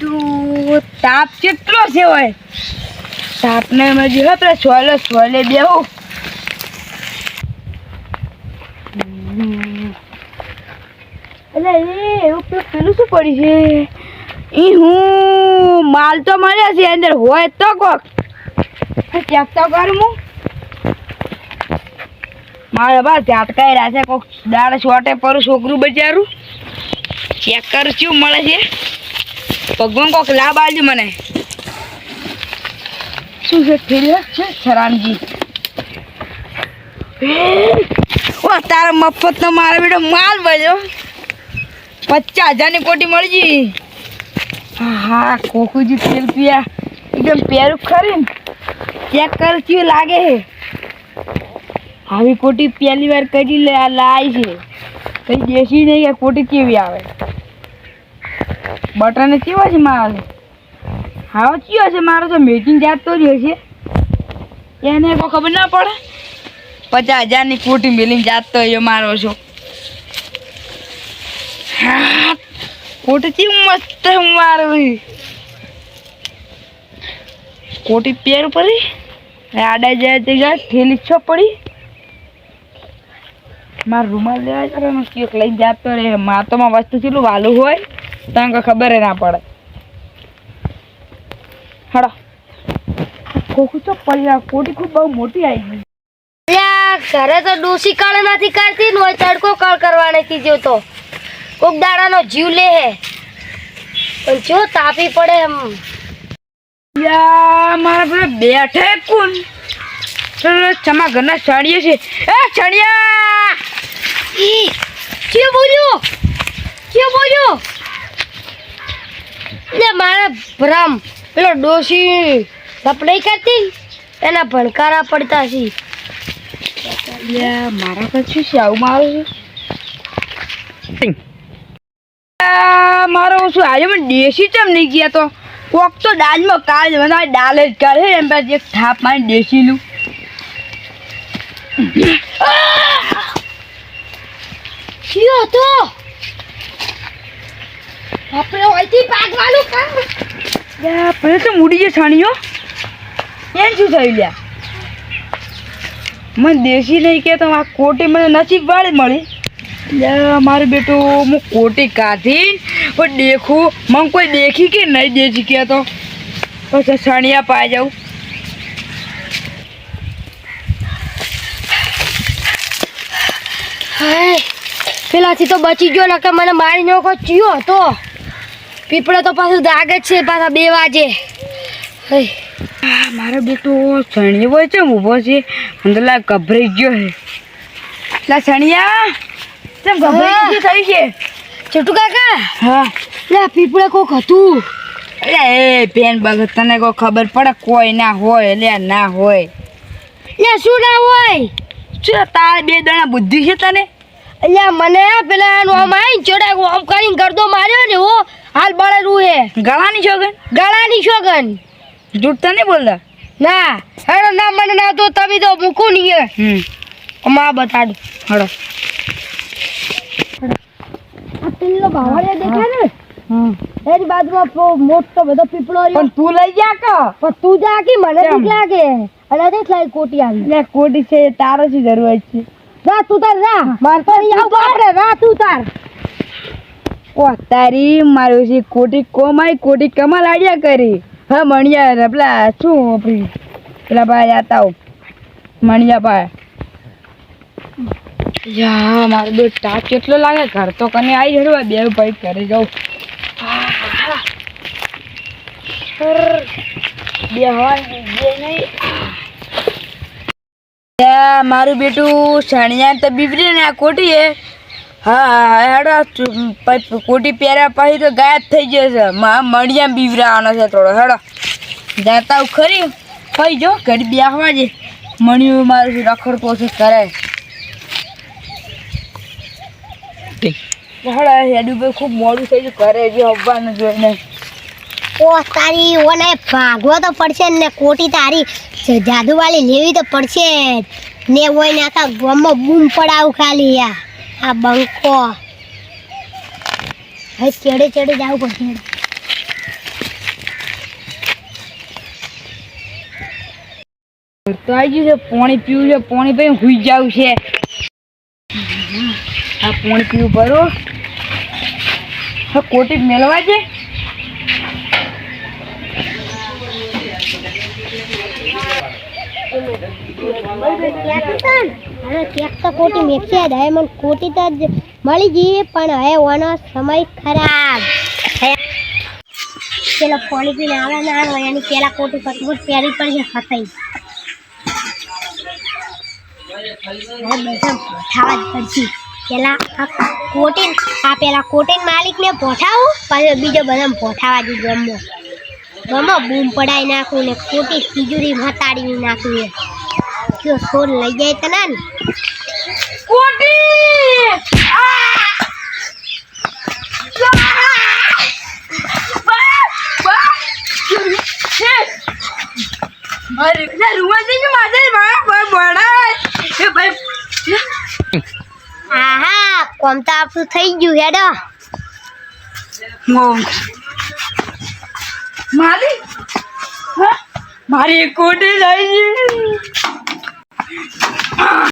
તાપ કેટલો છે હોય તાપને મજી હે આપણે સોલે સોલે બેહું. એટલે એવું પેલું શું પડ્યું છે? એ હું માલ તો મળ્યા છે, અંદર હોય તો કોક. ચેક તો કરું હું. મારે બસ ત્યાં કઈ રાખે કોક દાળ છોટે પર, છોકરું બચારું ચેક કરું શું મળે છે. ભગવાન કોક લાભ આવજો મને. શું છે થેલી છે? સરામજી ઓ, તારા મફત તો મારા બેટો માલ બળ્યો પચાસ હજારની કોટી મળી ગઈ. હા કોકુજી તેલ પીયા. એકદમ પેરું ખરી ચેક કર કેવું લાગે આવી કોટી પહેલી વાર કરી લે, આ લાઈ છે. કઈ દેશી નહીં કે કોટી કેવી આવે? બટન કેવો છે મારો હા કયો છે મારો તો મેચિંગ જાતો જ હશે એને કોઈ ખબર ના પડે. પચાસ હજારની કોટી મેલીને જાતો હોય મારો છો. કોટી કેવી મસ્ત મારો. કોટી પેર પડી. આડા જાય જાય, થેલી છો પડી. મારો રૂમાલ લેવા જવાનો, કેક લઈને જાતો રે માતોમાં વસ્તુ કેટલું વાલું હોય તને ખબર ના પડે. હડો ખોખું તો પડી કોટી ખૂબ બહુ મોટી આવી ગઈ. ઘરે તો ડોસી કાળ નથી કરતી ને તડકો કાળ કરવા નથી જોતો કોક દાડાનો જીવ લે હે. પણ જો તાપી પડે એમ. યા મારા પર બેઠે કોણ ચમા ઘરના ચણીએ છે એ ચણિયા કે બોલ્યો? કે બોલ્યો? લે, મારે ભ્રમ, પેલો ડોસી સપડાઈ કરતી? એના ભણકારા પડતા છે મારા પછી છે, આવું મારું છે? મારો શું, આજે મને દેશી ચમ નહીં ગયા તો? કોક તો દાળમાં કાળ મને દાળ જ કાઢે, એમ પછી એક થાપ મારી દેશી લું કયો તો આપણે ઓયથી ભાગવાનું કામ યા તો મૂડી છે છાણીઓ? એમ શું થયું લ્યા? મને દેશી નહીં કે તો આ કોટી મને નસીબ વાળી મળી. મારું બેટું હું કોટી કાઢી પણ દેખું મને કોઈ દેખી કે નહીં દેશી કે તો? પછી છાણિયા પાઈ જાઉં. પેલાથી તો બચી ગયો નકર મને મારી નાખો ચિયો હતો. પીપળે તો પાછું દાગે જ છે પાછા બે વાજે મારો બેટો છણિયો હોય છે ઊભો છે અંદર લા ગભરાઈ ગયો છે. લા છણિયા કેમ ગભરાઈ ગયો થઈ છે છોટુ કાકા? હા. લા પીપળે કોક હતું. એટલે એ બેન બગ તને કોઈ ખબર પડે કોઈ ના હોય લે ના હોય. લે શું ના હોય? શું તાર બે દણા બુદ્ધિ છે તને? અલ્યા મને પેલા એનું આમ આવીને ચોડાક આમ કરીને ગરદો માર્યો ને ઓ હાલ બળેલું હે ગળાની છોગન ગળાની શોગન જૂઠતા નહીં બોલતા? ના. હેડો ના મને ના તો તમે તો મૂકું નહીં હમ. અમા બતાડું. હળો આ પેલો ભાવાડે દેખાય ને? હમ. એની બાજુમાં મોટો બધો પીપળો રહ્યો પણ તું લઈ જા કે? પણ તું જા કે મને? બીક લાગે. અને દેખ લાઈ કોટી આવી. લે કોટી છે તારો જ જરૂર છે? જા તું તાર જા. માર તો નહીં આવું આપણે. રા તું તાર. ઓ, તારી મારું કોટી કોમાઈ કોટી કમાલ આડિયા કરી. હા, મણિયા પેલા શું પેલા ભાઈ આતા મણિયા ભાઈ. યા, મારો બે ટાક કેટલો લાગે? ઘર તો કને આવી જડવા બે ભાઈ ઘરે જાઉં. મારું બેટું સણિયા તો બીબરી ને આ કોટી હે હેડો કોટી પહેર્યા પછી તો ગાયબ થઈ ગયો છે. મા મણિયા બીવરાવાનો છે થોડો હેડો. જાતા ખરી. થઈ જો ઘડી બ્યાહવા જે મણિયું મારું છે રખડતો છે કરે હેડો હેડું ભાઈ ખૂબ મોડું થઈ ગયું. ઘરે જે આવવાનું જોઈને. ઓ તારી ઓને ભાગવો તો પડશે ને કોટી તારી જાદુવાળી લેવી તો પડશે જ. ને હોય ને આખા ગામમાં બૂમ પડાવું ખાલી આ આ બંકો હવે ચડે ચડે જવું પડશે તો આવી છે, પાણી પીવું છે, પાણી પી હુઈ જવું છે. આ પાણી પીવું ભરો હા. કોટી મેળવા છે હવે કોટી મેક્યા જ મને કોટી તો મળી ગઈ પણ હવે સમય ખરાબ પેલો પોણી પીને આવે ના આવે પેલા કોટી પતવું પહેરી પડી હવે બધા પોઠાવા જ પેલા કોટીન આ પેલા કોટીન માલિકને પોઠાવું, પછી બીજો બધા પોઠાવા જ ગમો ગમો, બૂમ પડાવી નાખું ને ખોટી તિજોરી મતાડી નાખું એ. કયો ફોન લઈ જાય તને ને? ભાઈ આહા, કોમ તો આપણું થઈ ગયું હેડો. મોમ મારી કોટી જાય ગઈ